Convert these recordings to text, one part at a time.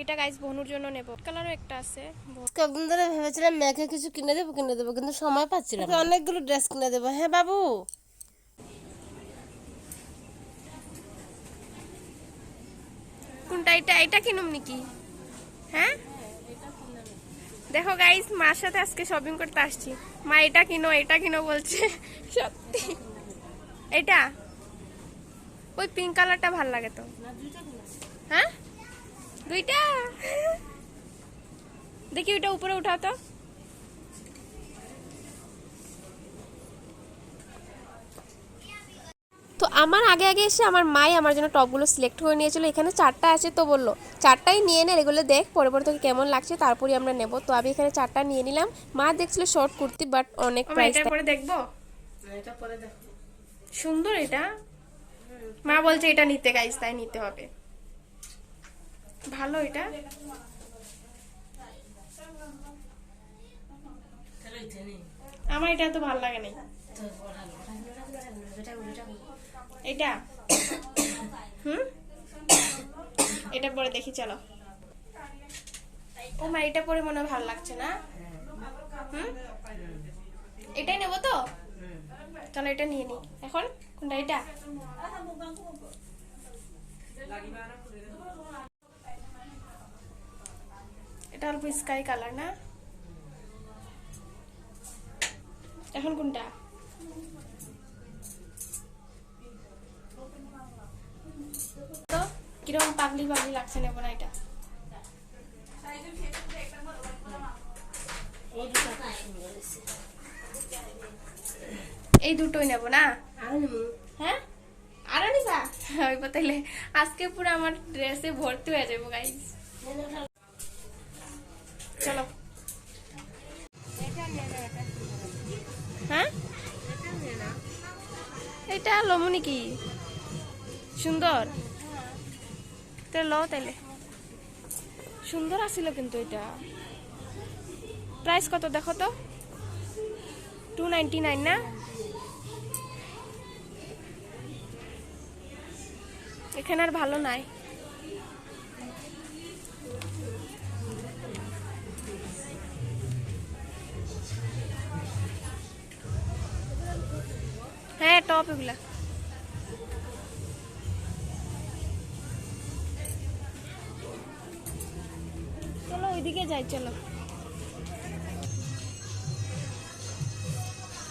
এটা গাইস বনুর জন্য নেব। কালারও একটা আছে। কদিন ধরে ভেবেছিলাম মেয়েকে কিছু কিনে দেবো কিনে দেবো কিন্তু সময় পাচ্ছিলাম না। অনেকগুলো ড্রেস কিনে দেবো। হ্যাঁ বাবু? কোনটা এটা? এটা কিনুম নাকি? হ্যাঁ? দেখো গাইস মার সাথে আজকে শপিং করতে আসছি। মা এটা কিনো এটা কিনো বলছে। সত্যি। এটা? ওই পিঙ্ক কালারটা ভালো লাগে তো। হ্যাঁ? দুইটা? দেখি ওইটা উপরে উঠাও তো। তো আমার আগে আগে এসে আমার মাই আমার জন্য টপগুলো সিলেক্ট করে নিয়েছিল। এখানে চারটা আছে তো বলল। চারটাই নিয়ে নে এগুলো দেখ পরে পরে তোকে কেমন লাগছে তারপরে আমরা নেব। তো আমি এখানে চারটা নিয়ে নিলাম। মা দেখছিল শর্ট কুর্তি বাট অনেক প্রাইস পরে দেখব? এটা পরে দেখো সুন্দর এটা? মা বলছে এটা নিতে গাইস তাই নিতে হবে। ভালো এটা। আমার এটা তো ভালো লাগে নাই। এটা। হুম? এটা পরে দেখি, চলো। ও মা, এটা পরে মনে ভালো লাগছে না? হুম? এটাই নেব তো? চলো, এটা নিয়ে নি। এখন? কোনটা, এটা? এটা অল্প স্কাই কালার না। এখন কোনটা? তো কীরকম পাগলি পাগলি লাগছে নেব না এটা। এই দুটোই নেব না? হ্যাঁ? আরও নিবা? ওই আজকে পুরো আমার ড্রেসে ভর্তি হয়ে যাব গাইস চলো। হ্যাঁ? এটা লমুনি কি? সুন্দর? তো ল তাইলে। সুন্দর আছিল কিন্তু এটা। প্রাইস কত দেখো তো? টু নাইনটি নাইন না? এখানে আর ভালো নাই। টপ এগুলা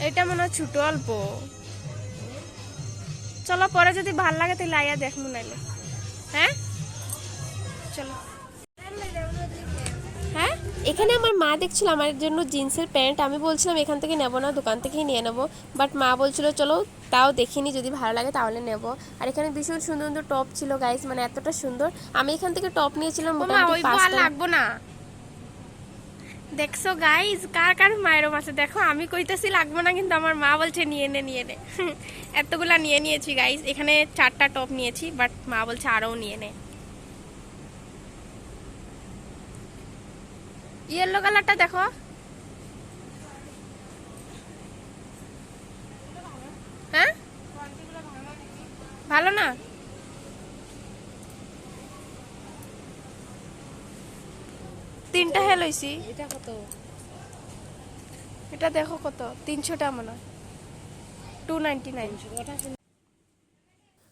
এটা মনে হয় ছোট অল্প। চলো পরে যদি ভালো লাগে তাহলে আইয়া দেখব নাইলে। হ্যাঁ? চলো। এখানে আমার মা দেখছিল আমার জন্য জিন্সের প্যান্ট আমি বলছিলাম এখান থেকে নেব না দোকান থেকেই নিয়ে নেব। বাট মা বলছিল চলো তাও দেখিনি যদি ভালো লাগে তাহলে নেব। আর এখানে ভীষণ সুন্দর সুন্দর টপ ছিল গাইস মানে এতটা সুন্দর। আমি এখান থেকে টপ নিয়েছিলাম মোটামুটি পাঁচটা। লাগবো না। দেখছ গাইজ কার কার মায়ের মাছে দেখো আমি কইতেছি লাগবো না কিন্তু আমার মা বলছে নিয়ে নে নিয়ে নে। এতগুলা নিয়ে নিয়েছি গাইজ এখানে চারটা টপ নিয়েছি বাট মা বলছে আরও নিয়ে নে। ইয়েলো কালারটা দেখো। হ্যাঁ? ভালো না? তিনটা হেল হয়েছি এটা কত? এটা দেখো কত? তিনশোটা মনে হয়। টু নাইনটি নাইন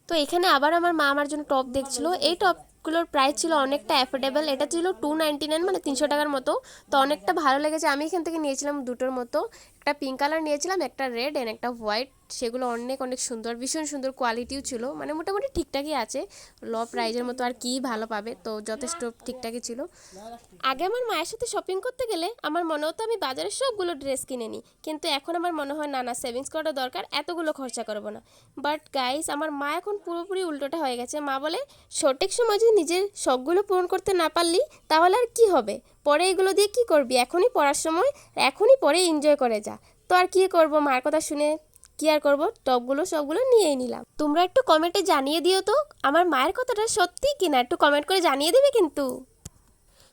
তো এখানে আবার আমার মা আমার জন্য টপ দেখছিল। এই টপগুলোর প্রাইস ছিল অনেকটা অ্যাফোর্ডেবল এটা ছিল টু নাইনটি নাইন মানে তিনশো টাকার মতো। তো অনেকটা ভালো লেগেছে। আমি এখান থেকে নিয়েছিলাম দুটোর মতো। একটা পিঙ্ক কালার নিয়েছিলাম, একটা রেড অ্যান্ড একটা হোয়াইট সেগুলো অনেক অনেক সুন্দর, ভীষণ সুন্দর কোয়ালিটিও ছিল। মানে মোটামুটি ঠিকঠাকই আছে। ল প্রাইজের মতো আর কি ভালো পাবে, তো যথেষ্ট ঠিকঠাকই ছিল। আগে আমার মায়ের সাথে শপিং করতে গেলে আমার মনে হতো আমি বাজারের সবগুলো ড্রেস কিনে নিই। কিন্তু এখন আমার মনে হয়, না না সেভিংস করাটা দরকার, এতগুলো খরচা করব না। বাট গাইস আমার মা এখন পুরোপুরি উল্টোটা হয়ে গেছে। মা বলে, সঠিক সময় যদি নিজের শখগুলো পূরণ করতে না পারলি, তাহলে আর কি হবে? পরে এগুলো দিয়ে কি করবি? এখনই পড়ার সময়, এখনই পরে এনজয় করে যা। তো আর কি করব? মার কথা শুনে কি আর করব? টপগুলো সবগুলো নিয়েই নিলাম। তোমরা একটু কমেন্টে জানিয়ে দিও তো, আমার মায়ের কথাটা সত্যি কিনা? একটু কমেন্ট করে জানিয়ে দেবে কিন্তু।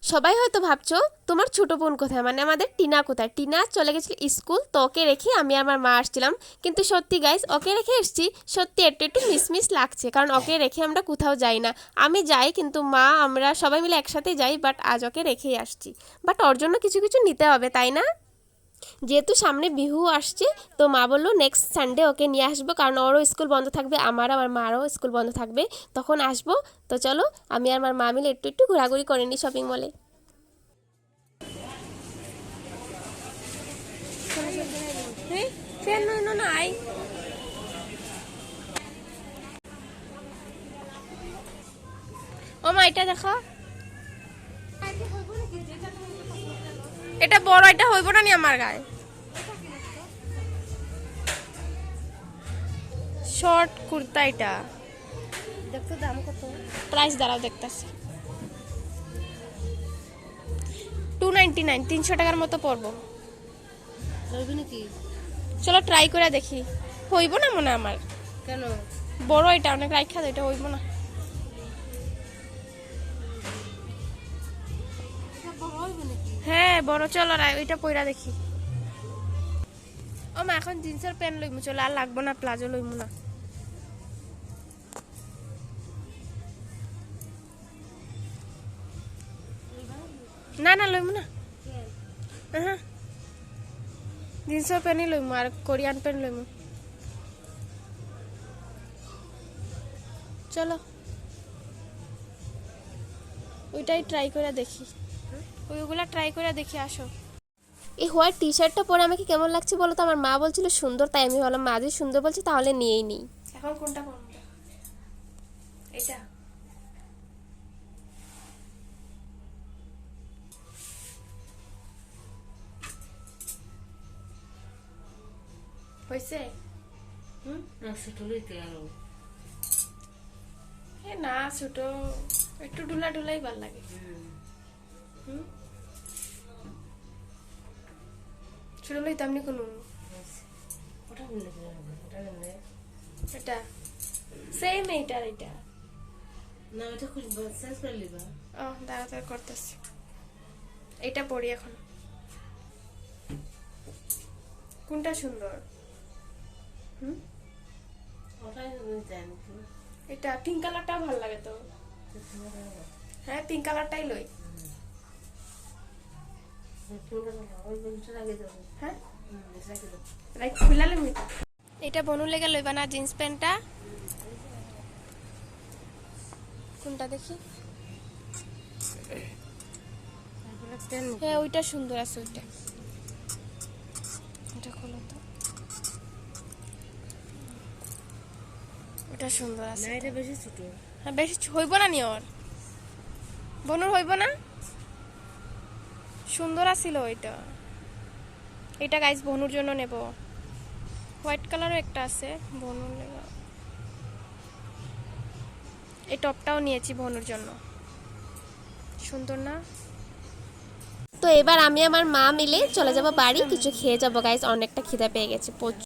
সবাই হয়তো ভাবছ, তোমার ছোটো বোন কোথায়? মানে আমাদের টিনা কোথায়? টিনা চলে গেছিল স্কুল, তো ওকে রেখে আমি আমার মা আসছিলাম। কিন্তু সত্যি গাইস ওকে রেখে এসছি, সত্যি একটু একটু মিসমিস লাগছে, কারণ ওকে রেখে আমরা কোথাও যাই না। আমি যাই, কিন্তু মা, আমরা সবাই মিলে একসাথে যাই বাট আজ ওকে রেখেই আসছি। বাট ওর জন্য কিছু কিছু নিতে হবে, তাই না? যেহেতু সামনে বিহু আসছে, তো মা বলল নেক্সট সানডে ওকে নিয়ে আসব, কারণ ওরও স্কুল বন্ধ থাকবে আমার আমার মারও স্কুল বন্ধ থাকবে। তখন আসব, তো চলো, আমি আর আমার মা মিলে একটু একটু ঘোরাঘুরি করে নিই শপিং মলে ও মা, এটা দেখো। এটা বড় এটা হইব না নি আমার গায়ে। শর্ট কুর্তা এটা। দেখতো দাম কত? প্রাইস দাঁড়াও দেখতেছি। টু নাইনটি নাইন তিনশো টাকার মতো পড়ব নাকি? চলো ট্রাই করে দেখি। হইব না মনে আমার? কেন? বড় এটা অনেক রাইখা এটা হইব না। হ্যাঁ বড় চলো রাই ওইটা পইরা দেখি। ও মা, এখন জিন্সের প্যান্ট লইমু, চলো, আর লাগবো না, প্লাজো লইমু না। না না, লইমু না। হ্যাঁ জিন্সের প্যান্টই লইমু, আর কোরিয়ান প্যান্ট লইমু। চলো। ওইটাই ট্রাই করে দেখি। ওইগুলা ট্রাই করে দেখি আসো। এই হোয়াইট টি শার্টটা পরে আমাকে কেমন লাগছে বলো তো? আমার মা বলছিল সুন্দর তাই আমি বললাম মা যদি সুন্দর বলছে তাহলে নিয়েই নিই। এখন কোনটা পরবো? এটা হয়েছে হুম? না ছোট লইতে আরও এ না ছোট। একটু ঢুলা ঢুলাই ভালো লাগে। হুম? ছোট লইতাম নি কোনো এটা? সেম এইটার এটা না খুঁজবো চেঞ্জ করে লিবা ও দাঁড়া দাঁড়া করতেছি। এটা পড়ি এখন। কোনটা সুন্দর? হুম? এটা পিঙ্ক কালারটা ভালো লাগে তো। হ্যাঁ পিঙ্ক কালারটাই লই। এটা বনু লেগে লইবা না জিন্স প্যান্টটা। কোনটা দেখি? হ্যাঁ ওইটা সুন্দর আছে ওইটা। খোলো তো। ওটা সুন্দর আছে। না এটা বেশি ছোট। হ্যাঁ বেশি হইব না নি ওর? বনুর হইব না? সুন্দর আছিল ওইটা এটা গাইস বনুর জন্য নেব। হোয়াইট কালারও একটা আছে, বনুর নেব। এই টপটাও নিয়েছি বনুর জন্য। সুন্দর না? তো এবার আমি আমার মা মিলে চলে যাব বাড়ি, কিছু খেয়ে যাব গাইস অনেকটা খিদে পেয়ে গেছে